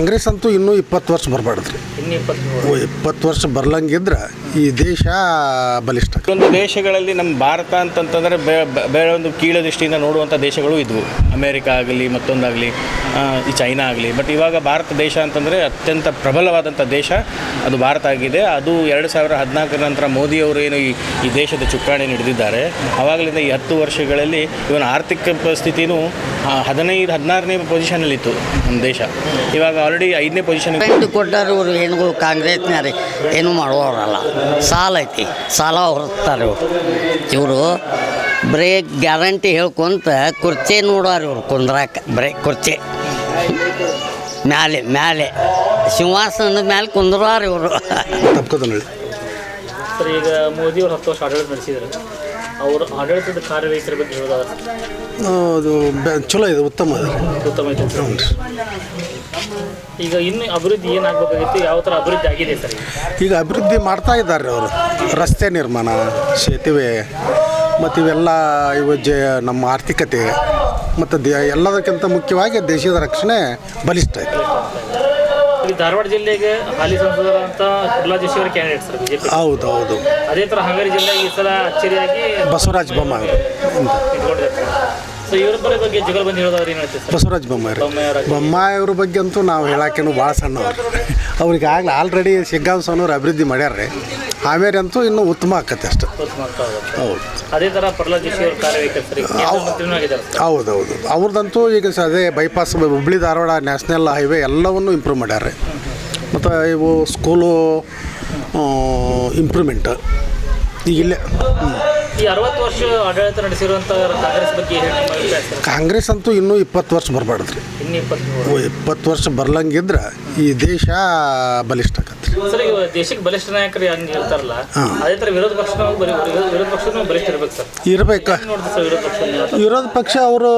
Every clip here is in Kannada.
ಕಾಂಗ್ರೆಸ್ ಅಂತೂ ಇನ್ನೂ ಇಪ್ಪತ್ತು ವರ್ಷ ಬರಬಾರ್ದ್ರಿ ಇನ್ನು ಇಪ್ಪತ್ತು ವರ್ಷ ಬರ್ಲಂಗಿದ್ರೆ ಈ ದೇಶ ಬಲಿಷ್ಠ ಒಂದು ದೇಶಗಳಲ್ಲಿ ನಮ್ಮ ಭಾರತ ಅಂತಂತಂದರೆ ಬೇರೆ ಒಂದು ಕೀಳ ದೃಷ್ಟಿಯಿಂದ ನೋಡುವಂಥ ದೇಶಗಳು ಇದ್ವು. ಅಮೇರಿಕಾ ಆಗಲಿ ಮತ್ತೊಂದಾಗಲಿ ಈ ಚೈನಾ ಆಗಲಿ. ಬಟ್ ಇವಾಗ ಭಾರತ ದೇಶ ಅಂತಂದರೆ ಅತ್ಯಂತ ಪ್ರಬಲವಾದಂಥ ದೇಶ ಅದು ಭಾರತ ಆಗಿದೆ. ಅದು ಎರಡು ಸಾವಿರ ಹದಿನಾಲ್ಕರ ನಂತರ ಮೋದಿಯವರು ಏನು ಈ ಈ ದೇಶದ ಚುಕ್ಕಾಣಿ ಹಿಡಿದಿದ್ದಾರೆ. ಆವಾಗಲಿಂದ ಈ ಹತ್ತು ವರ್ಷಗಳಲ್ಲಿ ಇವನ ಆರ್ಥಿಕ ಪರಿಸ್ಥಿತಿನೂ ಹದಿನೈದು ಹದಿನಾರನೇ ಪೊಸಿಷನಲ್ಲಿತ್ತು ನಮ್ಮ ದೇಶ. ಇವಾಗ ಆಲ್ರೆಡಿ ಐದನೇ ಪೊಸಿಷನ್ ಗ್ಯಾರಂಟಿ ಕೊಟ್ಟಾರ ಇವರು ಹೆಣ್ಗಳು ಕಾಂಗ್ರೆಸ್ನಾರಿ ಏನು ಮಾಡುವವರಲ್ಲ. ಸಾಲ ಐತಿ ಸಾಲ ಹೊರತಾರೆ ಇವರು. ಇವರು ಬರೀ ಗ್ಯಾರಂಟಿ ಹೇಳ್ಕೊಂತ ಕುರ್ಚಿ ನೋಡೋರು ಇವರು ಕುಂದ್ರಾಕ ಬರೀ ಕುರ್ಚಿ. ಮ್ಯಾಲೆ ಮ್ಯಾಲೆ. ಸಿಂಹಾಸನದ ಮ್ಯಾಲೆ ಕುಂದ್ರಾರ ಇವರು. ಈಗ ಮೋದಿ ಅವರು ಹತ್ತು ವರ್ಷ ಆಡಳಿತ ನಡೆಸಿದ್ರು. ಅವ್ರ ಆಡಳಿತದ ಕಾರ್ಯವೈಖರಿ ಬಗ್ಗೆ ಹೇಳೋದಾದ್ರೆ? ಅದು ಬೆ- ಚಲೋ ಇದೆ ಉತ್ತಮ ಇದೆ. ಉತ್ತಮ ಐತೆ ಸರ್ ಈಗ ಇನ್ನು ಅಭಿವೃದ್ಧಿ ಏನಾಗಬೇಕಾಗಿತ್ತು? ಯಾವ ಥರ ಅಭಿವೃದ್ಧಿ ಆಗಿದೆ ಸರ್ ಈಗ? ಈಗ ಅಭಿವೃದ್ಧಿ ಮಾಡ್ತಾ ಇದ್ದಾರೆ ಅವರು. ರಸ್ತೆ ನಿರ್ಮಾಣ ಸೇತುವೆ ಮತ್ತು ಇವೆಲ್ಲ ಇವು ಜ ನಮ್ಮ ಆರ್ಥಿಕತೆ ಮತ್ತು ದೇ ಎಲ್ಲದಕ್ಕಿಂತ ಮುಖ್ಯವಾಗಿ ದೇಶದ ರಕ್ಷಣೆ ಬಲಿಷ್ಠ ಇದೆ. ಧಾರವಾಡ ಜಿಲ್ಲೆಗೆ ಹಾಲಿ ಸಂಸದರಂತ ಪ್ರಹ್ಲಾದ್ ಜೋಶಿ ಅವರ ಕ್ಯಾಂಡಿಡೇಟ್ ಸರ್ ಬಿಜೆಪಿ. ಹೌದು ಹೌದು. ಅದೇ ಥರ ಹಾವೇರಿ ಜಿಲ್ಲೆಗೆ ಈ ಸಲ ಅಚ್ಚರಿಯಾಗಿ ಬಸವರಾಜ ಬೊಮ್ಮಾಯಿ ಸೊ ಇವರಿಬ್ಬರ ಬಗ್ಗೆ ಜಗಳ ಬಂದು ಹೇಳೋದಾದ್ರೆ ಏನು ಹೇಳ್ತೀವಿ ಸರ್? ಬಸವರಾಜ ಬೊಮ್ಮಾಯಿ ಬೊಮ್ಮಾಯಿಯವ್ರ ಬೊಮ್ಮಾಯಿ ಬಗ್ಗೆ. ಅಂತೂ ನಾವು ಹೇಳಕ್ಕೇನು ಭಾಳ ಸಣ್ಣವ್ರು ಅವ್ರಿಗೆ ಆಗಲೇ ಆಲ್ರೆಡಿ ಶಿಗ್ಗಾಂವ್ ಅಭಿವೃದ್ಧಿ ಮಾಡ್ಯಾರ್ರಿ ಆಮೇಲೆ ಅಂತೂ ಇನ್ನೂ ಉತ್ತಮ ಆಕತ್ತೆ ಅಷ್ಟು. ಹೌದು. ಅದೇ ಥರ ಪ್ರಹ್ಲಾದ್ ಜೋಶಿ ಅವರ ಕಾರ್ಯವೈಖರಿ ಸರ್ ಈಗ ಕೇಂದ್ರ ಮಂತ್ರಿನೂ ಆಗಿದ್ದಾರೆ ಸರ್. ಹೌದು ಹೌದು ಅವ್ರದ್ದಂತೂ ಈಗ ಸ ಅದೇ bypass Hubli Dharwad national highway ಎಲ್ಲವನ್ನು ಇಂಪ್ರೂವ್ ಮಾಡ್ಯಾರ ಮತ್ತು ಇವು ಸ್ಕೂಲು ಇಂಪ್ರೂವ್ಮೆಂಟ್ ಈಗ ಇಲ್ಲೇ. ಈ ಅರವತ್ತು ವರ್ಷ ಆಡಳಿತ ನಡೆಸಿರುವಂಥ ಕಾಂಗ್ರೆಸ್ ಬಗ್ಗೆ ಕಾಂಗ್ರೆಸ್ ಅಂತೂ ಇನ್ನೂ ಇಪ್ಪತ್ತು ವರ್ಷ ಇನ್ನು ಇಪ್ಪತ್ತು ಇಪ್ಪತ್ತು ವರ್ಷ ಬರ್ಲಂಗಿದ್ರೆ ಈ ದೇಶ ಬಲಿಷ್ಠ ಆಗತ್ತೆ. ಸರ್ ಈಗ ದೇಶಕ್ಕೆ ಬಲಿಷ್ಠ ನಾಯಕರು ಹಂಗೆ ಹೇಳ್ತಾರಲ್ಲ ಅದೇ ಥರ ವಿರೋಧ ಪಕ್ಷನೂ ಬರೀ ವಿರೋಧ- ವಿರೋಧ ಪಕ್ಷನೂ ಬಲಿಷ್ಠ ಇರ್ಬೇಕು ಸರ್. ಇರ್ಬೇಕು. ನೋಡ್ತೀವಿ ಸರ್ ವಿರೋಧ ಪಕ್ಷ ವಿರೋಧ ಪಕ್ಷ ಅವರು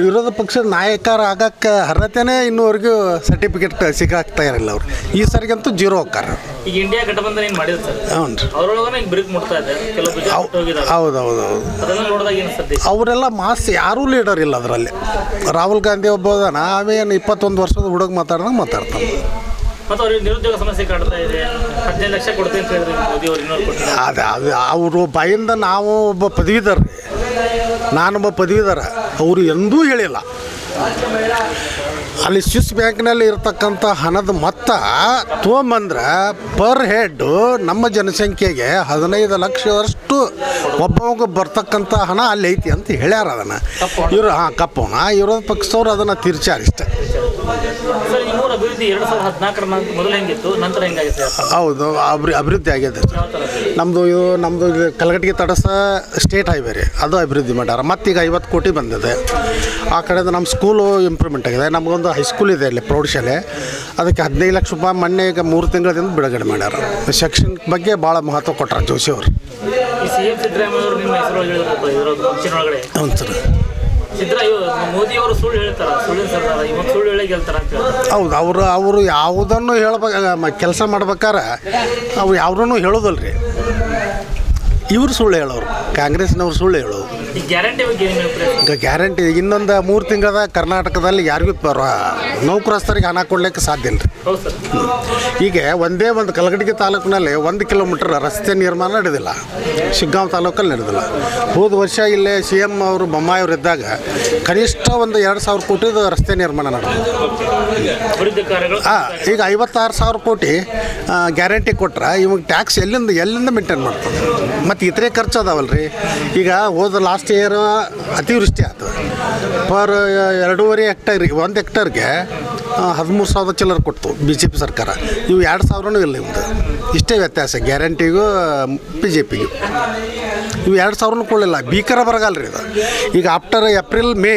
ವಿರೋಧ ಪಕ್ಷದ ನಾಯಕರ ಆಗಕ್ಕೆ ಅರ್ಹತೆನೇ ಇನ್ನೂವರೆಗೂ ಸರ್ಟಿಫಿಕೇಟ್ ಸಿಗಾಕ್ತಾ ಇರಲಿಲ್ಲ ಅವ್ರು. ಈ ಸರಿಗಂತೂ ಜೀರೋ ಹೋಗ್ತಾರ ಈಗ ಇಂಡಿಯಾ ಗಠಬಂಧನ ಏನು ಮಾಡಿದ್ರು ಸರ್? ಹ್ಞೂ ರೀ ಅವ್ರೊಳಗನ ಈಗ ಬ್ರೇಕ್ ಮುಟ್ತಾ ಇದೆ ಕೆಲವು ಬಿಜೆಪಿ ಹೋಗಿದ್ದಾರೆ. ಹೌದು ಹೌದು ಹೌದು ನೋಡಿದಾಗ ಏನು ಸರ್ ದೇಶ? ಅವರೆಲ್ಲ ಮಾಸ್ ಯಾರೂ ಲೀಡರ್ ಇಲ್ಲ ಅದರಲ್ಲಿ. ರಾಹುಲ್ ಗಾಂಧಿ ಒಬ್ಬ ಅದಾನ ಅವೇನು ಇಪ್ಪತ್ತೊಂದು ವರ್ಷದ ಹುಡುಗ ಮಾತಾಡ್ದಂಗೆ ಮಾತಾಡ್ತಾನೆ. ಮತ್ತು ಅವ್ರಿಗೆ ನಿರುದ್ಯೋಗ ಸಮಸ್ಯೆ ಕಾಡ್ತಾ ಇದೆ. ಹದಿನೈದು ಲಕ್ಷ ಕೊಡ್ತೀನಿ ಅಂತ ಹೇಳಿದ್ರು ಮೋದಿ ಅವ್ರು ಇನ್ನೂರು ಕೊಟ್ಟಿದ್ದಾರೆ. ಅದು ಅದು ಅವರು ಬಾಯಿಂದ ನಾವು ಒಬ್ಬ ಪದವೀಧರ ರೀ ನಾನೊಬ್ಬ ಪದವೀಧರ. ಅವರು ಎಂದೂ ಹೇಳಿಲ್ಲ. ಅಲ್ಲಿ ಸ್ವಿಸ್ ಬ್ಯಾಂಕ್ನಲ್ಲಿ ಇರತಕ್ಕಂಥ ಹಣದ ಮೊತ್ತ ತೊಗೊಂಬಂದ್ರೆ ಪರ್ ಹೆಡ್ ನಮ್ಮ ಜನಸಂಖ್ಯೆಗೆ ಹದಿನೈದು ಲಕ್ಷದಷ್ಟು ಒಬ್ಬವಾಗ ಬರ್ತಕ್ಕಂಥ ಹಣ ಅಲ್ಲಿ ಐತಿ ಅಂತ ಹೇಳ್ಯಾರ ಅದನ್ನು. ಇವರು ಹಾಂ ಕಪ್ಪವನ ವಿರೋಧ ಪಕ್ಷದವ್ರು ಅದನ್ನು ತಿರ್ಚಾರಿಷ್ಟೆ ಇಷ್ಟ. ಸರ್ ಈ ಮೂರು ಅಭಿವೃದ್ಧಿ ಎರಡು ಸಾವಿರದ ಹದಿನಾಲ್ಕರ ನಂತರ ಮೊದಲು ಹೆಂಗಿತ್ತು? ನಂತರ ಹೆಂಗಾಗಿದೆ ಸರ್? ಹೌದು ಅಭಿ ಅಭಿವೃದ್ಧಿ ಆಗಿದೆ ನಮ್ಮದು ಇದು ನಮ್ಮದು ಇದು ಕಲಗಟ್ಟಿಗೆ ತಡಸ ಸ್ಟೇಟ್ ಹೈವೇ ರೀ. ಅದು ಅಭಿವೃದ್ಧಿ ಮಾಡ್ಯಾರ. ಮತ್ತೀಗ ಐವತ್ತು ಕೋಟಿ ಬಂದಿದೆ. ಆ ಕಡೆದು ನಮ್ಮ ಸ್ಕೂಲು ಇಂಪ್ರೂವ್ಮೆಂಟ್ ಆಗಿದೆ. ನಮಗೊಂದು ಹೈಸ್ಕೂಲ್ ಇದೆ ಇಲ್ಲಿ ಪ್ರೌಢಶಾಲೆ. ಅದಕ್ಕೆ ಹದಿನೈದು ಲಕ್ಷ ರೂಪಾಯಿ ಮೊನ್ನೆ ಈಗ ಮೂರು ತಿಂಗಳದಿಂದ ಬಿಡುಗಡೆ ಮಾಡ್ಯಾರ. ಸೆಕ್ಷನ್ ಬಗ್ಗೆ ಭಾಳ ಮಹತ್ವ ಕೊಟ್ಟಾರ ಜೋಶಿ ಅವರು. ಹೌದು ಸರ್. ಹೌದು ಅವರು ಅವರು ಯಾವುದನ್ನು ಹೇಳ್ಬೇಕು ಕೆಲಸ ಮಾಡ್ಬೇಕಾರೆ ಅವು ಯಾವ್ದನ್ನು ಹೇಳೋದಲ್ಲ ರೀ ಇವರು ಸುಳ್ಳು ಹೇಳೋರು. ಕಾಂಗ್ರೆಸ್ನವ್ರು ಸುಳ್ಳು ಹೇಳೋರು. ಗ್ಯಾರಂಟಿ ಬಗ್ಗೆ ಏನು ಅಭಿಪ್ರಾಯ? ಈಗ ಗ್ಯಾರಂಟಿ ಇನ್ನೊಂದು ಮೂರು ತಿಂಗಳದ ಕರ್ನಾಟಕದಲ್ಲಿ ಯಾರಿಗೂ ಪರ ನೌಕರಸ್ಥರಿಗೆ ಹಣ ಕೊಡ್ಲಿಕ್ಕೆ ಸಾಧ್ಯ ಇಲ್ಲ. ಹೌದು ಸರ್. ಈಗ ಒಂದೇ ಒಂದು ಕಲಗಟಗಿ ತಾಲೂಕಿನಲ್ಲಿ ಒಂದು ಕಿಲೋಮೀಟರ್ ರಸ್ತೆ ನಿರ್ಮಾಣ ನಡೆದಿಲ್ಲ. ಶಿಗ್ಗಾಂವ್ ತಾಲೂಕಲ್ಲಿ ನಡೆದಿಲ್ಲ. ಹೋದ ವರ್ಷ ಇಲ್ಲೇ ಸಿ ಎಂ ಅವರು ಬೊಮ್ಮಾಯಿ ಅವರು ಇದ್ದಾಗ ಕನಿಷ್ಠ ಒಂದು ಎರಡು ಸಾವಿರ ಕೋಟಿದು ರಸ್ತೆ ನಿರ್ಮಾಣ ನಡೆದಿದೆ. ಅಭಿವೃದ್ಧಿ ಕಾರ್ಯಗಳು ಈಗ ಐವತ್ತಾರು ಸಾವಿರ ಕೋಟಿ ಗ್ಯಾರಂಟಿ ಕೊಟ್ರೆ ಇವಾಗ ಟ್ಯಾಕ್ಸ್ ಎಲ್ಲಿಂದ ಎಲ್ಲಿಂದ ಮೇಂಟೈನ್ ಮಾಡ್ತದೆ ಮತ್ತು ಇತರೆ ಖರ್ಚು ಅದಾವಲ್ಲ ರೀ ಈಗ ಹೋದ ಲಾಸ್ಟ್ ಇಯರ್ ಅತಿವೃಷ್ಟಿ ಆಯ್ತು ಪರ್ ಎರಡೂವರೆ ಹೆಕ್ಟರ್ ಒಂದು ಹೆಕ್ಟರ್ಗೆ ಹದಿಮೂರು ಸಾವಿರ ಚಿಲ್ಲರ್ ಕೊಡ್ತು ಬಿ ಜೆ ಪಿ ಸರ್ಕಾರ. ಇವು ಎರಡು ಸಾವಿರನೂ ಇಲ್ಲ ಇವ್ದು ಇಷ್ಟೇ ವ್ಯತ್ಯಾಸ, ಗ್ಯಾರಂಟಿಗೂ ಬಿ ಜೆ ಪಿಗೂ ಇವು ಎರಡು ಸಾವಿರನೂ ಕೊಡಲಿಲ್ಲ. ಭೀಕರ ಬರಗಾಲ ರೀ ಇದು. ಈಗ ಆಫ್ಟರ್ ಏಪ್ರಿಲ್ ಮೇ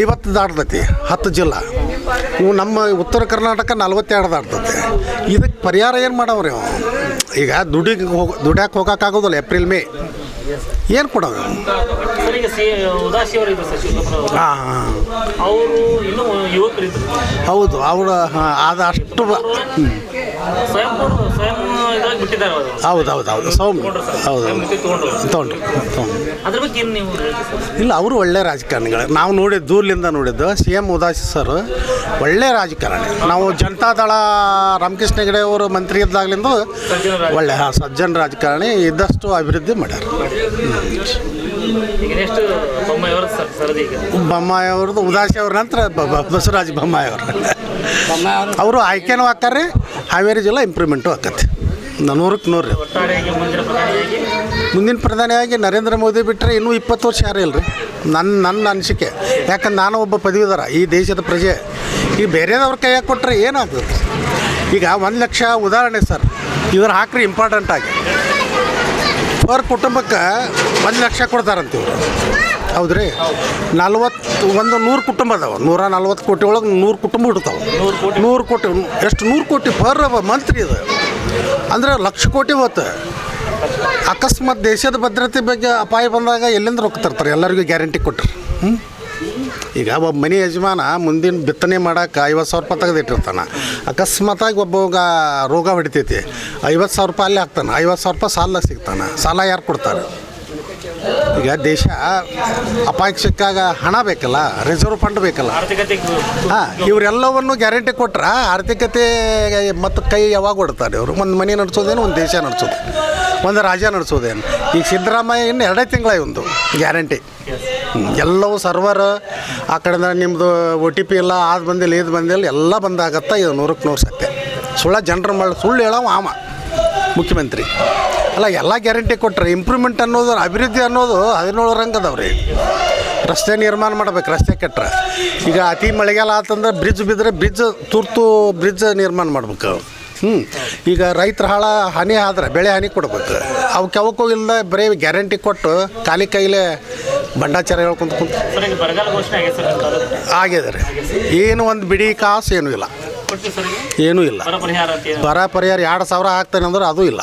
ಐವತ್ತು ದಾಟ್ತೈತಿ, ಹತ್ತು ಜಿಲ್ಲಾ. ಇವು ನಮ್ಮ ಉತ್ತರ ಕರ್ನಾಟಕ ನಲ್ವತ್ತೆರಡು ದಾಟ್ತೈತಿ. ಇದಕ್ಕೆ ಪರಿಹಾರ ಏನು ಮಾಡವ್ರಿ ಅವ ಈಗ ದುಡಿಗೆ ಹೋಗಿ ದುಡ್ಯಾಕೆ ಹೋಗೋಕ್ಕಾಗೋದಿಲ್ಲ ಏಪ್ರಿಲ್ ಮೇ ಏನು ಕೊಡೋದು? ಸರ್ ಸಿ ಇದ್ರು ಸರ್ ಶಿವಕುಮಾರ್ ಹಾಂ ಹಾಂ. ಅವರು ಇನ್ನೂ ಯುವಕರಿದ್ರು. ಹೌದು ಅವರು ಅದು ಅಷ್ಟು ಬ- ಹ್ಮ್. ಸ್ವಯಂ ಸ್ವಯಂ ಇದಾಗಿ ಬಿಟ್ಟಿದ್ದಾರೆ ಅವರು. ಹೌದು ಹೌದು ಹೌದು. ಸೌಮ್ಯ. ಹೌದು ಮುಕ್ತಿ ತಗೊಂಡ್ರು ತೊಗೊಂಡ್ರು ತೊಗೊಂಡ್ರು. ಅದ್ರ ಬಗ್ಗೆ ಏನು ನೀವು ಹೇಳ್ತೀರಿ ಸರ್? ಇಲ್ಲ ಅವರು ಒಳ್ಳೆ ರಾಜಕಾರಣಿಗಳು. ನಾವು ನೋಡಿದ್ದು ದೂರ್ಲಿಂದ ನೋಡಿದ್ದು ಸಿ ಎಂ ಉದಾಸಿ ಸರ್ ಒಳ್ಳೆ ರಾಜಕಾರಣಿ. ನಾವು ಜನತಾದಳ ರಾಮಕೃಷ್ಣ ಹೆಗಡೆ ಅವರು ಮಂತ್ರಿ ಇದ್ದಾಗಲಿಂದ ಒಳ್ಳೆ ಹಾಂ ಸಜ್ಜನ ರಾಜಕಾರಣಿ ಇದ್ದಷ್ಟು ಅಭಿವೃದ್ಧಿ ಮಾಡ್ಯಾರ. ಈಗ ನೆಕ್ಸ್ಟ್ ಬೊಮ್ಮಾಯಿ ಅವರು ಸರ್ ಸರದಿ ಈಗ? ಬೊಮ್ಮಾಯಿ ಅವ್ರದ್ದು ಉದಾಸಿ ಅವ್ರ ನಂತರ ಬಸವರಾಜ ಬೊಮ್ಮಾಯಿ ಅವರು. ಅವರು ಆಯ್ಕೆನೂ ಹಾಕಾರೆ ಹಾವೇರಿ ಜಿಲ್ಲಾ ಇಂಪ್ರೂವ್ಮೆಂಟು ಆಕತ್ತೆ ನೂರಕ್ಕೆ ನೂರು. ರೀ ಮುಂದಿನ ಪ್ರಧಾನಿಯಾಗಿ? ಮುಂದಿನ ಪ್ರಧಾನಿಯಾಗಿ ನರೇಂದ್ರ ಮೋದಿ ಬಿಟ್ಟರೆ ಇನ್ನೂ ಇಪ್ಪತ್ತು ವರ್ಷ ಯಾರೂ ಇಲ್ಲರಿ ನನ್ನ ನನ್ನ ಅನಿಸಿಕೆ. ಯಾಕಂದ್ರೆ ನಾನು ಒಬ್ಬ ಪದವೀಧರ ಈ ದೇಶದ ಪ್ರಜೆ. ಈಗ ಬೇರೆದವ್ರ ಕೈಯಾಗ ಕೊಟ್ಟರೆ ಏನಾಗ್ತದೆ? ಈಗ ಒಂದು ಲಕ್ಷ ಉದಾಹರಣೆ ಸರ್. ಇವ್ರು ಹಾಕ್ರಿ ಇಂಪಾರ್ಟೆಂಟ್ ಆಗಿ. ಪರ್ ಕುಟುಂಬಕ್ಕೆ ಒಂದು ಲಕ್ಷ ಕೊಡ್ತಾರಂತೀವಿ ಹೌದು ಹೌದ್ರಿ? ನಲ್ವತ್ತು ಒಂದು ನೂರು ಕುಟುಂಬ ಅದಾವೆ. ನೂರ ನಲ್ವತ್ತು ಕೋಟಿ ಒಳಗೆ ನೂರು ಕುಟುಂಬ ಇಡ್ತಾವೆ ನೂರು ಕೋಟಿ. ನೂರು ಕೋಟಿ ಎಷ್ಟು ನೂರು ಕೋಟಿ ಪರ್ ಮಂತ್ರಿ ಇದು. ಅಂದ್ರೆ ಲಕ್ಷ ಕೋಟಿ ಹೊತ್ತು ಅಕಸ್ಮಾತ್ ದೇಶದ ಭದ್ರತೆ ಬಗ್ಗೆ ಅಪಾಯ ಬಂದಾಗ ಎಲ್ಲಿಂದ ರೊಕ್ಕ ತರ್ತಾರೆ? ಎಲ್ಲರಿಗೂ ಗ್ಯಾರಂಟಿ ಕೊಟ್ಟರು ಹ್ಞೂ ಈಗ ಒಬ್ಬ ಮನೆ ಯಜಮಾನ ಮುಂದಿನ ಬಿತ್ತನೆ ಮಾಡೋಕೆ ಐವತ್ತು ಸಾವಿರ ರೂಪಾಯಿ ತೆಗೆದಿಟ್ಟಿರ್ತಾನೆ. ಅಕಸ್ಮಾತಾಗಿ ಒಬ್ಬ ರೋಗ ಹೊಡಿತೈತಿ. ಐವತ್ತು ಸಾವಿರ ರೂಪಾಯಿ ಅಲ್ಲಿ ಹಾಕ್ತಾನೆ. ಐವತ್ತು ಸಾವಿರ ರೂಪಾಯಿ ಸಾಲ ಸಿಗ್ತಾನೆ. ಸಾಲ ಯಾರು ಕೊಡ್ತಾರೆ? ಈಗ ದೇಶ ಅಪಾಯಕ್ಷಕ್ಕಾಗ ಹಣ ಬೇಕಲ್ಲ ರಿಸರ್ವ್ ಫಂಡ್ ಬೇಕಲ್ಲ. ಆರ್ಥಿಕತೆ ಹಾಂ ಇವರೆಲ್ಲವನ್ನು ಗ್ಯಾರಂಟಿ ಕೊಟ್ರೆ ಆರ್ಥಿಕತೆ ಮತ್ತು ಕೈ ಯಾವಾಗ ಕೊಡ್ತಾರೆ ಇವರು? ಒಂದು ಮನೆ ನಡೆಸೋದೇನು ಒಂದು ದೇಶ ನಡೆಸೋದು ಒಂದು ರಾಜ್ಯ ನಡೆಸೋದೇನು? ಈಗ ಸಿದ್ದರಾಮಯ್ಯ ಇನ್ನು ಎರಡೇ ತಿಂಗಳ ಒಂದು ಗ್ಯಾರಂಟಿ ಎಲ್ಲವೂ ಸರ್ವರ್ ಆ ಕಡೆಯಿಂದ ನಿಮ್ಮದು ಒ ಟಿ ಪಿ ಇಲ್ಲ ಆದ ಬಂದಿಲ್ಲ ಇದು ಬಂದಿಲ್ಲ, ಎಲ್ಲ ಬಂದಾಗತ್ತ ಇದು ನೂರಕ್ಕೆ ನೂರು ಸತ್ಯ. ಸುಳ್ಳ ಜನರ ಮಾಡಿ ಸುಳ್ಳು ಹೇಳೋ ಆಮ ಮುಖ್ಯಮಂತ್ರಿ. ಅಲ್ಲ, ಎಲ್ಲ ಗ್ಯಾರಂಟಿ ಕೊಟ್ಟರೆ ಇಂಪ್ರೂವ್ಮೆಂಟ್ ಅನ್ನೋದು, ಅಭಿವೃದ್ಧಿ ಅನ್ನೋದು ಹದಿನೇಳು ರಂಗದವ್ರಿ ರಸ್ತೆ ನಿರ್ಮಾಣ ಮಾಡ್ಬೇಕು, ರಸ್ತೆ ಕೆಟ್ಟರೆ ಈಗ ಅತಿ ಮಳೆಗಾಲ ಆತಂದ್ರೆ ಬ್ರಿಡ್ಜ್ ಬಿದ್ದರೆ ಬ್ರಿಡ್ಜ್ ತುರ್ತು ಬ್ರಿಡ್ಜ್ ನಿರ್ಮಾಣ ಮಾಡ್ಬೇಕು. ಹ್ಞೂ ಈಗ ರೈತರ ಹಾಳ ಹಾನಿ ಆದ್ರೆ, ಬೆಳೆ ಹಾನಿ ಕೊಡ್ಬೇಕು. ಅವಕ್ಕೆ ಅವಕ್ಕೂ ಇಲ್ಲದೆ ಬರೀ ಗ್ಯಾರಂಟಿ ಕೊಟ್ಟು, ಖಾಲಿ ಕೈಲೇ ಭಂಡಾಚಾರ ಹೇಳ್ಕೊಂತ ಕುಂತ ಆಗಿದೆ ರೀ. ಏನು ಒಂದು ಬಿಡಿ ಕಾಸು ಏನೂ ಇಲ್ಲ. ಏನೂ ಇಲ್ಲ. ಬರ ಪರಿಹಾರ ಎರಡು ಸಾವಿರ ಹಾಕ್ತಾನೆ ಅಂದ್ರೆ ಅದು ಇಲ್ಲ.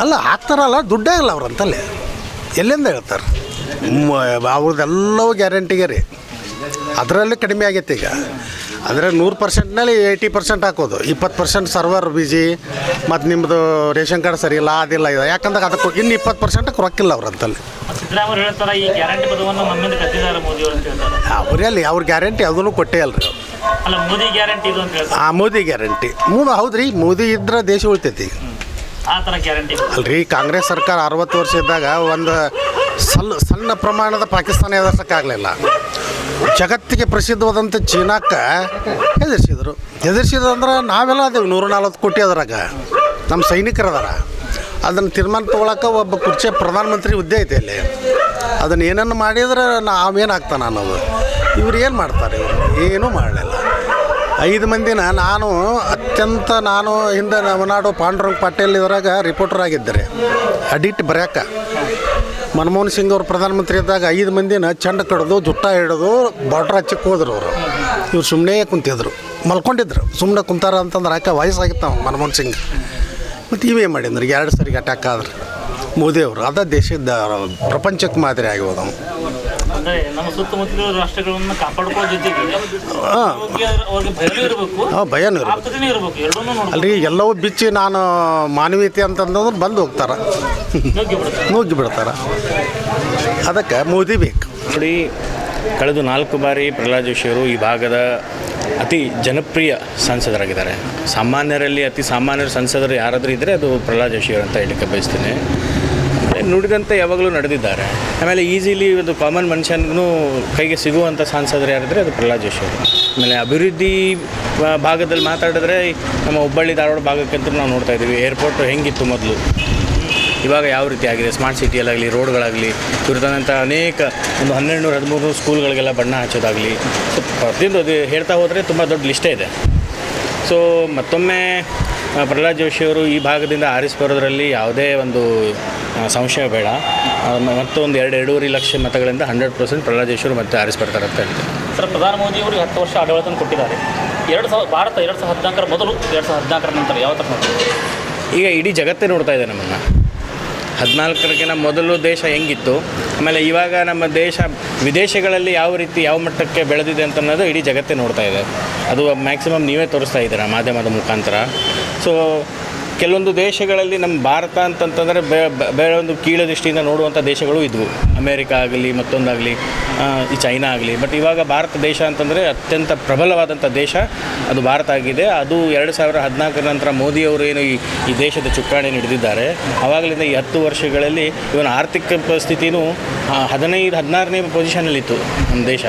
ಅಲ್ಲ ಆಗ್ತಾರಲ್ಲ ದುಡ್ಡೇ ಇಲ್ಲ ಅವ್ರಂತಲ್ಲಿ ಎಲ್ಲಿಂದ ಹೇಳ್ತಾರೆ? ಅವ್ರದ್ದೆಲ್ಲವೂ ಗ್ಯಾರಂಟಿಗೆ ರೀ. ಅದರಲ್ಲಿ ಕಡಿಮೆ ಆಗೈತೆ ಈಗ. ಅಂದರೆ ನೂರು ಪರ್ಸೆಂಟ್ನಲ್ಲಿ ಏಯ್ಟಿ ಪರ್ಸೆಂಟ್ ಹಾಕೋದು. ಇಪ್ಪತ್ತು ಪರ್ಸೆಂಟ್ ಸರ್ವರ್ ಬಿಜಿ ಮತ್ತು ನಿಮ್ಮದು ರೇಷನ್ ಕಾರ್ಡ್ ಸರಿ ಇಲ್ಲ ಅದಿಲ್ಲ ಇದೆ. ಯಾಕಂದ್ರೆ ಅದಕ್ಕೆ ಇನ್ನು ಇಪ್ಪತ್ತು ಪರ್ಸೆಂಟ್ ರೊಕ್ಕಿಲ್ಲ ಅವ್ರ ಅಂತಲ್ಲಿ. ಅವರಲ್ಲಿ ಅವ್ರ ಗ್ಯಾರಂಟಿ ಅದನ್ನು ಕೊಟ್ಟೇ ಅಲ್ರಿ ಹಾಂ ಮೋದಿ ಗ್ಯಾರಂಟಿ ಇದು ಹೌದು ರೀ ಮೋದಿ ಗ್ಯಾರಂಟಿ ಮೂರು ಹೌದ್ರಿ? ಮೋದಿ ಇದ್ರೆ ದೇಶ ಉಳಿತೈತಿ ಅಲ್ರಿ ಕಾಂಗ್ರೆಸ್ ಸರ್ಕಾರ ಅರವತ್ತು ವರ್ಷ ಇದ್ದಾಗ ಒಂದು ಸಣ್ಣ ಸಣ್ಣ ಪ್ರಮಾಣದ ಪಾಕಿಸ್ತಾನ ಎದುರ್ಸೋಕ್ಕಾಗಲಿಲ್ಲ ಜಗತ್ತಿಗೆ ಪ್ರಸಿದ್ಧವಾದಂಥ ಚೀನಾಕ್ಕೆ ಎದುರಿಸಿದರು. ಎದುರಿಸಿದ್ರು ಅಂದ್ರೆ ನಾವೆಲ್ಲ ಅದೇವು ನೂರ ನಲ್ವತ್ತು ಕೋಟಿ ಅದರಾಗ. ನಮ್ಮ ಸೈನಿಕರು ಅದಾರ ಅದನ್ನು ತೀರ್ಮಾನ ತೊಗೊಳಕ್ಕೆ ಒಬ್ಬ ಕುರ್ಚಿ ಪ್ರಧಾನಮಂತ್ರಿ ಹುದ್ದೆ ಐತೆ ಅಲ್ಲಿ. ಅದನ್ನು ಏನನ್ನು ಮಾಡಿದ್ರೆ ನಾವೇನಾಗ್ತಾನೆ ಅನ್ನೋದು. ಇವ್ರು ಏನು ಮಾಡ್ತಾರೆ ಇವರು? ಏನೂ ಮಾಡಲಿಲ್ಲ. ಐದು ಮಂದಿನ ನಾನು ಅತ್ಯಂತ ನಾನು ಹಿಂದೆ ನವನಾಡು ಪಾಂಡುರಂಗ್ ಪಾಟೀಲ್ ಇದ್ರಾಗ ರಿಪೋರ್ಟರ್ ಆಗಿದ್ದರೆ ಅಡಿಟ್ ಬರ್ಯಾಕ. ಮನಮೋಹನ್ ಸಿಂಗ್ ಅವರು ಪ್ರಧಾನಮಂತ್ರಿ ಇದ್ದಾಗ ಐದು ಮಂದಿನ ಚಂಡ ಕಡ್ದು, ಜುಟ್ಟ ಹಿಡಿದು ಬಾರ್ಡ್ರ್ ಹಚ್ಚಕ್ಕೆ ಹೋದ್ರು ಅವರು. ಇವ್ರು ಸುಮ್ಮನೆ ಕುಂತಿದ್ರು. ಮಲ್ಕೊಂಡಿದ್ರು. ಸುಮ್ಮನೆ ಕುಂತಾರ ಅಂತಂದ್ರೆ ಯಾಕೆ ವಯಸ್ಸಾಗಿತ್ತು ಅವ್ನು, ಮನಮೋಹನ್ ಸಿಂಗ್. ಮತ್ತು ಇವೇ ಮಾಡಿದ್ರು? ಎರಡು ಸರಿಗೆ ಅಟ್ಯಾಕ್ ಆದ್ರೆ. ಮೋದಿ ಅವರು. ಅದ ದೇಶದ ಪ್ರಪಂಚಕ್ಕೆ ಮಾದರಿ ಆಗಿ ಅಂದ್ರೆ ನಮ್ಮ ಸುತ್ತಮುತ್ತಲಿನ ರಾಷ್ಟ್ರಗಳನ್ನ ಕಾಪಾಡ್ಕೋ ಜೊತೆಗೆ ಹಾಂ. ಅವ್ರಿಗೆ ಅವ್ರಿಗೆ ಭಯನೂ ಇರಬೇಕು. ಹಾಂ ಭಯನೂ ಇರ್ಬೇಕು. ಆಪ್ತತೆನೂ ಇರಬೇಕು. ಎರಡನ್ನೂ ನೋಡ್ಬೇಕು. ಅಲ್ರಿ ಎಲ್ಲವೂ ಬಿಚ್ಚಿ ನಾನು ಮಾನವೀಯತೆ ಅಂತಂದ್ರೆ ಬಂದು ಹೋಗ್ತಾರೆ. ನುಗ್ಗಿ ಬಿಡ್ತಾರೆ ಅದಕ್ಕೆ ಮೋದಿ ಬೇಕು. ನೋಡಿ ಕಳೆದ ನಾಲ್ಕು ಬಾರಿ ಪ್ರಹ್ಲಾದ್ ಜೋಶಿ ಅವರು ಈ ಭಾಗದ ಅತಿ ಜನಪ್ರಿಯ ಸಂಸದರಾಗಿದ್ದಾರೆ. ಸಾಮಾನ್ಯರಲ್ಲಿ ಅತಿ ಸಾಮಾನ್ಯರ ಸಂಸದರು ಯಾರಾದರೂ ಇದ್ದರೆ ಅದು ಪ್ರಹ್ಲಾದ್ ಜೋಶಿ ಅವರು ಅಂತ ಹೇಳಲಿಕ್ಕೆ ಬಯಸ್ತೀನಿ. ನುಡಿದಂತೆ ಯಾವಾಗಲೂ ನಡೆದಿದ್ದಾರೆ. ಆಮೇಲೆ ಈಸಿಲಿ ಒಂದು ಕಾಮನ್ ಮನುಷ್ಯನಿಗೂ ಕೈಗೆ ಸಿಗುವಂಥ ಸಾಂಸದರು ಯಾರಿದ್ರೆ ಅದು ಪ್ರಹ್ಲಾದ್ ಜೋಶಿ ಅವರು. ಆಮೇಲೆ ಅಭಿವೃದ್ಧಿ ಭಾಗದಲ್ಲಿ ಮಾತಾಡಿದ್ರೆ ನಮ್ಮ ಹುಬ್ಬಳ್ಳಿ, ಧಾರವಾಡ ಭಾಗಕ್ಕಂತೂ ನಾವು ನೋಡ್ತಾ ಇದ್ದೀವಿ. ಏರ್ಪೋರ್ಟ್ ಹೆಂಗಿತ್ತು ಮೊದಲು? ಇವಾಗ ಯಾವ ರೀತಿ ಆಗಿದೆ? ಸ್ಮಾರ್ಟ್ ಸಿಟಿಯಲ್ಲಾಗಲಿ ರೋಡ್ಗಳಾಗಲಿ ಇವ್ರು ಅನೇಕ ಒಂದು ಹನ್ನೆರಡು, ಹದಿಮೂರು ಸ್ಕೂಲ್ಗಳಿಗೆಲ್ಲ ಬಣ್ಣ ಹಚ್ಚೋದಾಗಲಿ. ಪ್ರತಿಯೊಂದು ಅದು ಹೇಳ್ತಾ ಹೋದರೆ ತುಂಬ ದೊಡ್ಡ ಲಿಸ್ಟೇ ಇದೆ. ಸೊ ಮತ್ತೊಮ್ಮೆ ಪ್ರಹ್ಲಾದ್ ಜೋಶಿಯವರು ಈ ಭಾಗದಿಂದ ಆರಿಸಿ ಬರೋದ್ರಲ್ಲಿ ಯಾವುದೇ ಒಂದು ಸಂಶಯ ಬೇಡ. ಮತ್ತೊಂದು ಎರಡು ಎರಡೂವರೆ ಲಕ್ಷ ಮತಗಳಿಂದ ಹಂಡ್ರೆಡ್ ಪರ್ಸೆಂಟ್ ಪ್ರಹ್ಲಾದ್ ಜೋಶಿಯವರು ಮತ್ತೆ ಆರಿಸಿ ಬರ್ತಾರೆ ಅಂತ ಹೇಳ್ತೀನಿ. ಸರ್ ಪ್ರಧಾನಿ ಮೋದಿ ಅವರು ಹತ್ತು ವರ್ಷ ಆಡಳಿತ ಕೊಟ್ಟಿದ್ದಾರೆ. ಎರಡು ಸಾವಿರ ಭಾರತ ಎರಡು ಸಾವಿರದ ಹದಿನಾಲ್ಕರ ಮೊದಲು ಎರಡು ಸಾವಿರದ ಹದಿನಾಲ್ಕರ ನಂತರ ಯಾವ ಥರ ಈಗ ಇಡೀ ಜಗತ್ತೇ ನೋಡ್ತಾ ಇದೆ ನಮ್ಮನ್ನು. ಹದಿನಾಲ್ಕರಕ್ಕಿಂತ ಮೊದಲು ದೇಶ ಹೆಂಗಿತ್ತು? ಆಮೇಲೆ ಇವಾಗ ನಮ್ಮ ದೇಶ ವಿದೇಶಗಳಲ್ಲಿ ಯಾವ ರೀತಿ ಯಾವ ಮಟ್ಟಕ್ಕೆ ಬೆಳೆದಿದೆ ಅಂತ ಅನ್ನೋದು ಇಡೀ ಜಗತ್ತೇ ನೋಡ್ತಾ ಇದೆ. ಅದು ಮ್ಯಾಕ್ಸಿಮಮ್ ನೀವೇ ತೋರಿಸ್ತಾ ಇದ್ದೀರಾ ಮಾಧ್ಯಮದ ಮುಖಾಂತರ? ಸೊ ಕೆಲವೊಂದು ದೇಶಗಳಲ್ಲಿ ನಮ್ಮ ಭಾರತ ಅಂತಂತಂದರೆ ಬೇರೆ ಒಂದು ಕೀಳು ದೃಷ್ಟಿಯಿಂದ ನೋಡುವಂಥ ದೇಶಗಳು ಇದ್ವು. ಅಮೇರಿಕ ಆಗಲಿ, ಮತ್ತೊಂದಾಗಲಿ ಈ ಚೈನಾ ಆಗಲಿ. ಬಟ್ ಇವಾಗ ಭಾರತ ದೇಶ ಅಂತಂದರೆ ಅತ್ಯಂತ ಪ್ರಬಲವಾದಂಥ ದೇಶ ಅದು ಭಾರತ ಆಗಿದೆ. ಅದು ಎರಡು ಸಾವಿರ ಹದಿನಾಲ್ಕರ ನಂತರ ಮೋದಿಯವರು ಏನು ಈ ಈ ದೇಶದ ಚುಕ್ಕಾಣಿ ಹಿಡಿದಿದ್ದಾರೆ. ಆವಾಗಲಿಂದ ಈ ಹತ್ತು ವರ್ಷಗಳಲ್ಲಿ ಇವನ ಆರ್ಥಿಕ ಪರಿಸ್ಥಿತಿನೂ ಹದಿನೈದು, ಹದಿನಾರನೇ ಪೊಸಿಷನಲ್ಲಿತ್ತು ನಮ್ಮ ದೇಶ.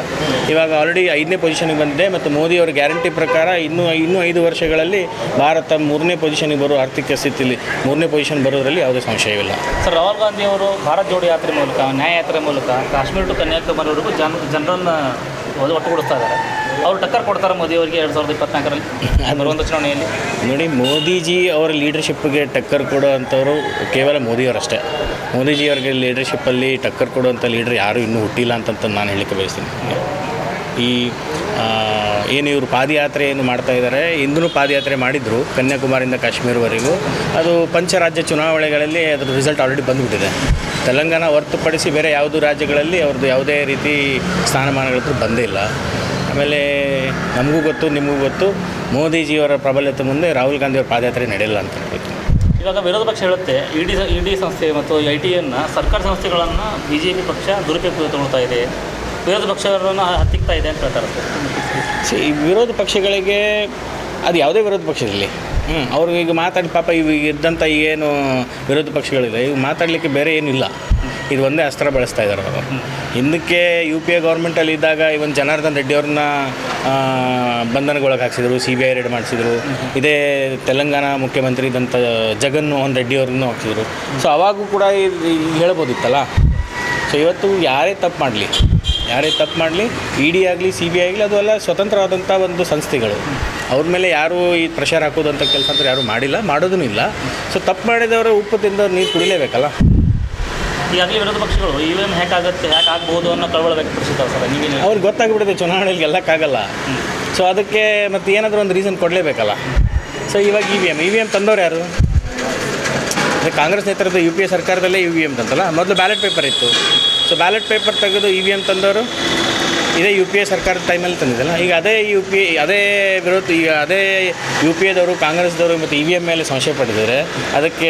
ಇವಾಗ ಆಲ್ರೆಡಿ ಐದನೇ ಪೊಸಿಷನಿಗೆ ಬಂದಿದೆ ಮತ್ತು ಮೋದಿಯವರ ಗ್ಯಾರಂಟಿ ಪ್ರಕಾರ ಇನ್ನೂ ಇನ್ನೂ ಐದು ವರ್ಷಗಳಲ್ಲಿ ಭಾರತ ಮೂರನೇ ಪೊಸಿಷನ್ಗೆ ಬರೋ ಆರ್ಥಿಕ ಸ್ಥಿತಿಯಲ್ಲಿ ಮೂರನೇ ಪೊಸಿಷನ್ ಬರೋದ್ರಲ್ಲಿ ಯಾವುದೇ ಸಂಶಯವಿಲ್ಲ. ಸರ್ ರಾಹುಲ್ ಗಾಂಧಿ ಅವರು ಭಾರತ್ ಜೋಡಿ ಯಾತ್ರೆ ಮೂಲಕ ನ್ಯಾಯ ಯಾತ್ರೆ ಮೂಲಕ ಕಾಶ್ಮೀರ ಟು ಕನ್ಯಾಕುಮಾರಿವರೆಗೂ ಜನ ಜನರನ್ನು ಒಟ್ಟುಗೂಡಿಸ್ತಾ ಇದ್ದಾರೆ. ಅವರು ಟಕ್ಕರ್ ಕೊಡ್ತಾರೆ ಮೋದಿ ಅವರಿಗೆ ಎರಡು ಸಾವಿರದ ಇಪ್ಪತ್ನಾಲ್ಕರಲ್ಲಿ ಬರುವಂಥ ಚುನಾವಣೆಯಲ್ಲಿ. ನೋಡಿ ಮೋದಿಜಿ ಅವರ ಲೀಡರ್ಶಿಪ್ಗೆ ಟಕ್ಕರ್ ಕೊಡೋ ಅಂಥವರು ಕೇವಲ ಮೋದಿಯವರಷ್ಟೇ. ಮೋದಿಜಿಯವರಿಗೆ ಲೀಡರ್ಶಿಪ್ಪಲ್ಲಿ ಟಕ್ಕರ್ ಕೊಡುವಂಥ ಲೀಡರ್ ಯಾರೂ ಇನ್ನೂ ಹುಟ್ಟಿಲ್ಲ ಅಂತಂತ ನಾನು ಹೇಳಲಿಕ್ಕೆ ಬಯಸ್ತೀನಿ. ಈ ಏನು ಇವರು ಪಾದಯಾತ್ರೆಯನ್ನು ಮಾಡ್ತಾ ಇದ್ದಾರೆ ಇಂದೂ ಪಾದಯಾತ್ರೆ ಮಾಡಿದರು ಕನ್ಯಾಕುಮಾರಿಯಿಂದ ಕಾಶ್ಮೀರವರೆಗೂ. ಅದು ಪಂಚರಾಜ್ಯ ಚುನಾವಣೆಗಳಲ್ಲಿ ಅದರ ರಿಸಲ್ಟ್ ಆಲ್ರೆಡಿ ಬಂದುಬಿಟ್ಟಿದೆ. ತೆಲಂಗಾಣ ಹೊರತುಪಡಿಸಿ ಬೇರೆ ಯಾವುದೂ ರಾಜ್ಯಗಳಲ್ಲಿ ಅವ್ರದ್ದು ಯಾವುದೇ ರೀತಿ ಸ್ಥಾನಮಾನಗಳತ್ರ ಬಂದೇ ಇಲ್ಲ. ಆಮೇಲೆ ನಮಗೂ ಗೊತ್ತು, ನಿಮಗೂ ಗೊತ್ತು, ಮೋದಿಜಿಯವರ ಪ್ರಬಲತೆ ಮುಂದೆ ರಾಹುಲ್ ಗಾಂಧಿಯವರ ಪಾದಯಾತ್ರೆ ನಡೆಯಲ್ಲ ಅಂತ ಹೇಳ್ಬೇಕು. ಇವಾಗ ವಿರೋಧ ಪಕ್ಷ ಹೇಳುತ್ತೆ, ಇಡಿ ಇಡಿ ಸಂಸ್ಥೆ ಮತ್ತು ಐ ಟಿಯನ್ನು ಸರ್ಕಾರಿ ಸಂಸ್ಥೆಗಳನ್ನು ಬಿ ಜೆ ಪಿ ಪಕ್ಷ ದುರುಪಯೋಗ ತಗೊಳ್ತಾ ಇದೆ. ವಿರೋಧ ಪಕ್ಷಗಳನ್ನು ಹತ್ತಿಕ್ತಾ ಇದೆ ಅಂತ ಹೇಳ್ತಾರೆ. ಈ ವಿರೋಧ ಪಕ್ಷಗಳಿಗೆ ಅದು ಯಾವುದೇ ವಿರೋಧ ಪಕ್ಷ ಇರಲಿ ಹ್ಞೂ ಅವ್ರಿಗೆ ಈಗ ಮಾತಾಡಿ, ಪಾಪ ಇವು ಇದ್ದಂಥ ಏನು ವಿರೋಧ ಪಕ್ಷಗಳಿದೆ ಈಗ ಮಾತಾಡಲಿಕ್ಕೆ ಬೇರೆ ಏನಿಲ್ಲ. ಇದು ಒಂದೇ ಅಸ್ತ್ರ ಬಳಸ್ತಾ ಇದ್ದಾರೆ ಅವರು. ಹಿಂದಕ್ಕೆ ಯು ಪಿ ಎ ಗೌರ್ಮೆಂಟಲ್ಲಿ ಇದ್ದಾಗ ಇವನ್ ಜನಾರ್ದನ್ ರೆಡ್ಡಿ ಅವ್ರನ್ನ ಬಂಧನಗೊಳಗೆ ಹಾಕ್ಸಿದ್ರು ಸಿ ಬಿ ಐ ರೇಡ್ ಮಾಡಿಸಿದ್ರು. ಇದೇ ತೆಲಂಗಾಣ ಮುಖ್ಯಮಂತ್ರಿ ಇದ್ದಂಥ ಜಗನ್ ಮೋಹನ್ ರೆಡ್ಡಿ ಅವ್ರನ್ನೂ ಹಾಕ್ಸಿದ್ರು. ಸೊ ಅವಾಗೂ ಕೂಡ ಹೇಳ್ಬೋದಿತ್ತಲ್ಲ? ಸೊ ಇವತ್ತು ಯಾರೇ ತಪ್ಪು ಮಾಡಲಿ. ಯಾರೇ ತಪ್ಪು ಮಾಡಲಿ ಇ ಡಿ ಆಗಲಿ ಸಿ ಬಿ ಐ ಆಗಲಿ ಅದು ಎಲ್ಲ ಸ್ವತಂತ್ರವಾದಂಥ ಒಂದು ಸಂಸ್ಥೆಗಳು. ಅವ್ರ ಮೇಲೆ ಯಾರೂ ಈ ಪ್ರೆಷರ್ ಹಾಕೋದಂಥ ಕೆಲಸ ಅಂತ ಯಾರೂ ಮಾಡಿಲ್ಲ ಮಾಡೋದೂ ಇಲ್ಲ. ಸೊ ತಪ್ಪು ಮಾಡಿದವರು ಉಪ್ಪು ತಿಂದವ್ರು ನೀರು ಕುಡಿಲೇಬೇಕಲ್ಲ? ಈಗಾಗಲೇ ವಿರೋಧ ಪಕ್ಷಗಳು ಇವೇನು ಹ್ಯಾಕ್ ಆಗುತ್ತೆ ಹ್ಯಾಕ್ ಆಗ್ಬೋದು ಅನ್ನೋ ಕಳವಳ ವ್ಯಕ್ತಪಡಿಸಿದ್ದಾರೆ ಸರ್ ನೀವೇನು ಅವ್ರಿಗೆ ಗೊತ್ತಾಗ್ಬಿಡುತ್ತೆ ಚುನಾವಣೆಯಲ್ಲಿ ಗೆಲ್ಲಕ್ಕಾಗಲ್ಲ ಸೊ ಅದಕ್ಕೆ ಮತ್ತೆ ಏನಾದರೂ ಒಂದು ರೀಸನ್ ಕೊಡಲೇಬೇಕಲ್ಲ? ಸೊ ಇವಾಗ E V M E V M ತಂದವ್ರು ಯಾರು? ಕಾಂಗ್ರೆಸ್ ನೇತೃತ್ವದ ಯು ಪಿ ಎ ಸರ್ಕಾರದಲ್ಲೇ ಇ ವಿ ಎಂ ತಂತಲ್ಲ? ಮೊದಲು ಬ್ಯಾಲೆಟ್ ಪೇಪರ್ ಇತ್ತು. ಸೊ ಬ್ಯಾಲೆಟ್ ಪೇಪರ್ ತೆಗೆದು ಇ ವಿ ಎಂ ತಂದವರು ಇದೇ ಯು ಪಿ ಎ ಸರ್ಕಾರದ ಟೈಮಲ್ಲಿ ತಂದಿದ್ದಲ್ಲ. ಈಗ ಅದೇ ಯು ಪಿ ಅದೇ ವಿರೋಧ ಈಗ ಅದೇ ಯು ಪಿ ಎದವರು ಕಾಂಗ್ರೆಸ್ದವರು ಮತ್ತು ಇ ವಿ ಎಂ ಮೇಲೆ ಸಂಶಯ ಪಟ್ಟಿದ್ದಾರೆ ಅದಕ್ಕೆ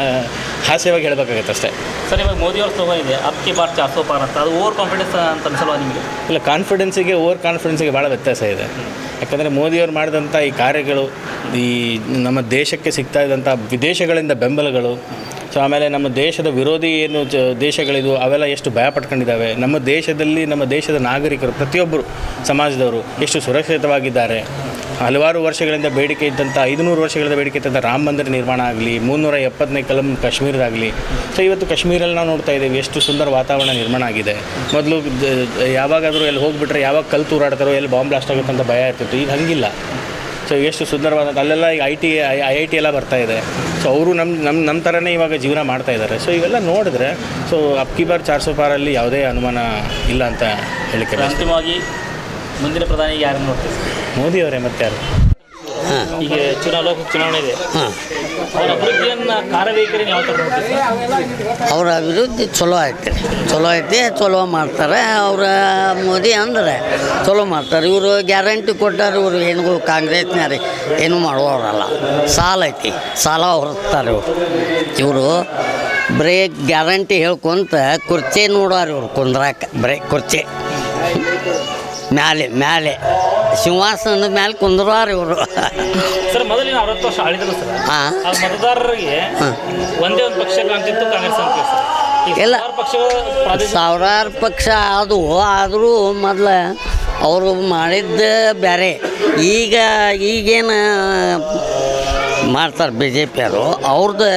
ಹಾಸ್ಯವಾಗಿ ಹೇಳಬೇಕಾಗುತ್ತೆ ಅಷ್ಟೇ. ಸರ್ ಇವಾಗ ಮೋದಿ ಅವ್ರ ಸ್ಲೋಗನ್ ಇದೆ. ಅಪ್ಕಿ ಬಾರ್ ಪಾರ್ ಅಂತ ಅದು ಓವರ್ ಕಾನ್ಫಿಡೆನ್ಸ್ ಅಂತ ಅನ್ಸಲ್ವಾ ನಿಮಗೆ? ಇಲ್ಲ ಕಾನ್ಫಿಡೆನ್ಸಿಗೆ ಓವರ್ ಕಾನ್ಫಿಡೆನ್ಸಿಗೆ ಭಾಳ ವ್ಯತ್ಯಾಸ ಇದೆ. ಯಾಕಂದರೆ ಮೋದಿಯವರು ಮಾಡಿದಂಥ ಈ ಕಾರ್ಯಗಳು ಈ ನಮ್ಮ ದೇಶಕ್ಕೆ ಸಿಗ್ತಾ ಇದ್ದಂಥ ವಿದೇಶಗಳಿಂದ ಬೆಂಬಲಗಳು ಸೊ ಆಮೇಲೆ ನಮ್ಮ ದೇಶದ ವಿರೋಧಿ ಏನು ದೇಶಗಳಿದು ಅವೆಲ್ಲ ಎಷ್ಟು ಭಯ ಪಟ್ಕೊಂಡಿದ್ದಾವೆ ನಮ್ಮ ದೇಶದಲ್ಲಿ ನಮ್ಮ ದೇಶದ ನಾಗರಿಕರು, ಪ್ರತಿಯೊಬ್ಬರು ಸಮಾಜದವರು ಎಷ್ಟು ಸುರಕ್ಷಿತವಾಗಿದ್ದಾರೆ. ಹಲವಾರು ವರ್ಷಗಳಿಂದ ಬೇಡಿಕೆ ಇದ್ದಂಥ, ಐದುನೂರು ವರ್ಷಗಳಿಂದ ಬೇಡಿಕೆ ಇದ್ದಂಥ ರಾಮ ಮಂದಿರ ನಿರ್ಮಾಣ ಆಗಲಿ ಮುನ್ನೂರ ಎಪ್ಪತ್ತನೇ ಕಲಂ ಕಾಶ್ಮೀರದಾಗಲಿ. ಸೊ ಇವತ್ತು ಕಾಶ್ಮೀರಲ್ಲಿ ನಾವು ನೋಡ್ತಾ ಇದ್ದೀವಿ, ಎಷ್ಟು ಸುಂದರ ವಾತಾವರಣ ನಿರ್ಮಾಣ ಆಗಿದೆ. ಮೊದಲು ಯಾವಾಗಾದರೂ ಎಲ್ಲಿ ಹೋಗಿಬಿಟ್ರೆ ಯಾವಾಗ ಕಲ್ಲು ತೂರಾಡ್ತಾರೋ ಎಲ್ಲಿ ಬಾಂಬ್ ಬ್ಲಾಸ್ಟ್ ಆಗುತ್ತಂತ ಭಯ ಇರ್ತಿತ್ತು. ಈಗ ಹಂಗಿಲ್ಲ. ಸೊ ಎಷ್ಟು ಸುಂದರವಾದ ಅಲ್ಲೆಲ್ಲ ಈಗ I T I I T ಎಲ್ಲ ಬರ್ತಾ ಇದೆ. ಸೊ ಅವರು ನಮ್ಮ ನಮ್ಮ ನಮ್ಮ ಥರನೇ ಇವಾಗ ಜೀವನ ಮಾಡ್ತಾ ಇದ್ದಾರೆ ಸೊ ಇವೆಲ್ಲ ನೋಡಿದ್ರೆ ಸೊ ಅಬ್ಕಿ ಬಾರ್ ಚಾರ್ಸೋ ಪಾರಲ್ಲಿ ಯಾವುದೇ ಅನುಮಾನ ಇಲ್ಲ ಅಂತ ಹೇಳಿಕೆ. ಅಂತಿಮವಾಗಿ ಮುಂದಿನ ಪ್ರಧಾನಿ ಯಾರನ್ನು ನೋಡ್ತೀವಿ ಮೋದಿ ಅವರೇ ಮತ್ತೆ ಯಾರು? ಈಗ ಚುನಾವ ಲೋಕ ಚುನಾವಣೆ ಇದೆ. ಹಾಂ. ಅವರ ಅಭಿವೃದ್ಧಿಯನ್ನು ಯಾವ ಥರ? ಅವ್ರ ಅಭಿವೃದ್ಧಿ ಚಲೋ ಐತಿ. ಚಲೋ ಐತಿ ಚಲೋ ಮಾಡ್ತಾರೆ. ಅವರ ಮೋದಿ ಅಂದ್ರೆ ಚಲೋ ಮಾಡ್ತಾರೆ. ಇವರು ಗ್ಯಾರಂಟಿ ಕೊಟ್ಟಾರೆ ಇವರು ಏನು ಕಾಂಗ್ರೆಸ್ನಾರಿ ಏನು ಮಾಡುವವರಲ್ಲ ಸಾಲ ಐತಿ. ಸಾಲ ಹೊರತಾರೆ ಇವರು. ಇವರು ಬರೀ ಗ್ಯಾರಂಟಿ ಹೇಳ್ಕೊಂತ ಕುರ್ಚಿ ನೋಡೋರು ಇವರು ಕುಂದ್ರಾಕ. ಬರೀ ಕುರ್ಚಿ. ಮ್ಯಾಲೆ ಮ್ಯಾಲೆ. ಸಿಂಹಾಸನದ ಮ್ಯಾಲೆ ಕುಂದ್ರವಾರ ಇವರು. ಸರ್ ಮೊದಲಿನ ಅರವತ್ತು ವರ್ಷ ಆಳಿದ್ರು ಸರ್? ಹಾಂ. ಆ ಮತದಾರರಿಗೆ ಒಂದೇ ಒಂದು ಪಕ್ಷ ಕಾಣ್ತಿತ್ತು ಕಾಂಗ್ರೆಸ್ ಅಂತ ಸರ್. ಈಗ ಇಲ್ಲ. ಹಲವಾರು ಪಕ್ಷಗಳು ಪ್ರಾದೇಶಿಕ ಸಾವಿರಾರು ಪಕ್ಷ ಅದು ಆದರೂ ಮೊದಲ ಅವರು ಮಾಡಿದ್ದ ಬೇರೆ ಈಗ ಈಗೇನು ಮಾಡ್ತಾರೆ ಬಿ ಜೆ ಪಿಯವರು ಅವ್ರದ್ದು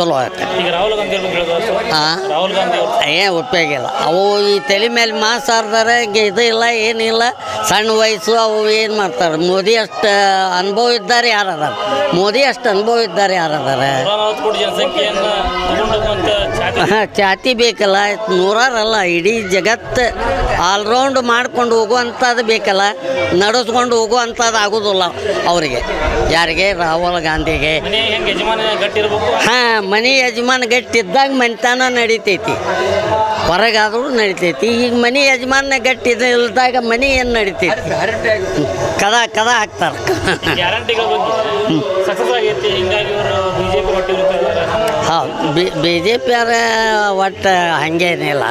ಚಲೋ ಆಯ್ತು. ಈಗ ರಾಹುಲ್ ಗಾಂಧಿ ಅವ್ರ ಬಗ್ಗೆ ಹೇಳಿದ್ರು ಸರ್. ಹಾಂ. ರಾಹುಲ್ ಗಾಂಧಿ ಅವರು ಏ ಉಪಯೋಗಿಲ್ಲ ಅವು ಈ ತಲೆ ಮೇಲೆ ಮಾಸಾರ್ದಾರೆ ಇದು ಇಲ್ಲ ಏನಿಲ್ಲ ಸಣ್ಣ ವಯಸ್ಸು ಅವು ಏನು ಮಾಡ್ತಾರೆ? ಮೋದಿ ಅಷ್ಟು ಅನುಭವ ಇದ್ದಾರೆ ಯಾರದಾರ? ಮೋದಿ ಅಷ್ಟು ಅನುಭವ ಇದ್ದಾರೆ ಯಾರದಾರ? ನೂರ ನಲವತ್ತು ಕೋಟಿ ಜನಸಂಖ್ಯೆಯನ್ನು ತಗೊಂಡೋಗುವಂಥ ಛಾತಿ ಹಾಂ ಚಾತಿ ಬೇಕಲ್ಲ ನೂರಾರಲ್ಲ ಇಡೀ ಜಗತ್ತು ಆಲ್ರೌಂಡ್ ಮಾಡ್ಕೊಂಡು ಹೋಗುವಂಥದ್ದು ಬೇಕಲ್ಲ ನಡೆಸ್ಕೊಂಡು ಹೋಗುವಂಥದ್ದು ಆಗೋದಿಲ್ಲ ಅವರಿಗೆ. ಯಾರಿಗೆ? ರಾಹುಲ್ ಗಾಂಧಿಗೆ. ಮನೆ ಹೆಂಗೆ ಯಜಮಾನ ಗಟ್ಟಿ ಇರಬೇಕು? ಹಾಂ ಮನೆ ಯಜಮಾನ ಗಟ್ಟಿದ್ದಾಗ ಮನೆತನ ನಡಿತೈತಿ. ಹೊರಗಾದ್ರೂ ನಡಿತೈತಿ. ಈಗ ಮನೆ ಯಜಮಾನ ಗಟ್ಟಿ ಇಲ್ದಾಗ ಮನೆ ಏನು ನಡಿತೈತಿ? ಕದ ಕದ ಹಾಕ್ತಾರೆ. ಹೌದು ಬಿ ಜೆ ಪಿಯವ್ರ ಒಟ್ಟು ಹಂಗೇನಿಲ್ಲ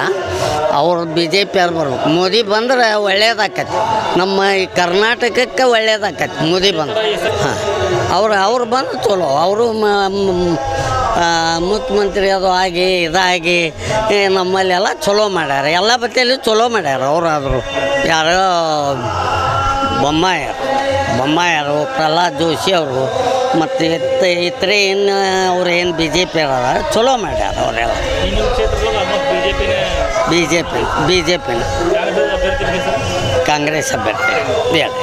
ಅವ್ರು ಬಿ ಜೆ ಪಿಯವ್ರು ಬರ್ಬೇಕು. ಮೋದಿ ಬಂದ್ರೆ ಒಳ್ಳೇದಾಕತಿ. ನಮ್ಮ ಈ ಕರ್ನಾಟಕಕ್ಕೆ ಒಳ್ಳೇದಾಕತಿ. ಮೋದಿ ಬಂದ್ರೆ. ಹಾಂ. ಅವ್ರು ಅವ್ರು ಬಂದು ಚಲೋ ಅವರು ಮುಖ್ಯಮಂತ್ರಿ ಅದು ಆಗಿ ಇದಾಗಿ ನಮ್ಮಲ್ಲಿ ಎಲ್ಲ ಚಲೋ ಮಾಡ್ಯಾರ. ಎಲ್ಲ ಬತ್ತಿಯಲ್ಲಿ ಚಲೋ ಮಾಡ್ಯಾರ ಅವರಾದರು. ಯಾರೋ ಬೊಮ್ಮಾಯರು ಬೊಮ್ಮಾಯರು ಪ್ರಹ್ಲಾದ್ ಜೋಶಿ ಅವರು ಮತ್ತು ಇತ್ತ ಇತರೆ ಏನು ಅವ್ರು ಏನು ಬಿ ಜೆ ಪಿ ಅದಾರ ಚಲೋ ಮಾಡ್ಯಾರ ಅವರೆಲ್ಲ. B J P B J P Congress ಅಭ್ಯರ್ಥಿ ಕಾಂಗ್ರೆಸ್ ಅಭ್ಯರ್ಥಿ. ಹೇಳಿ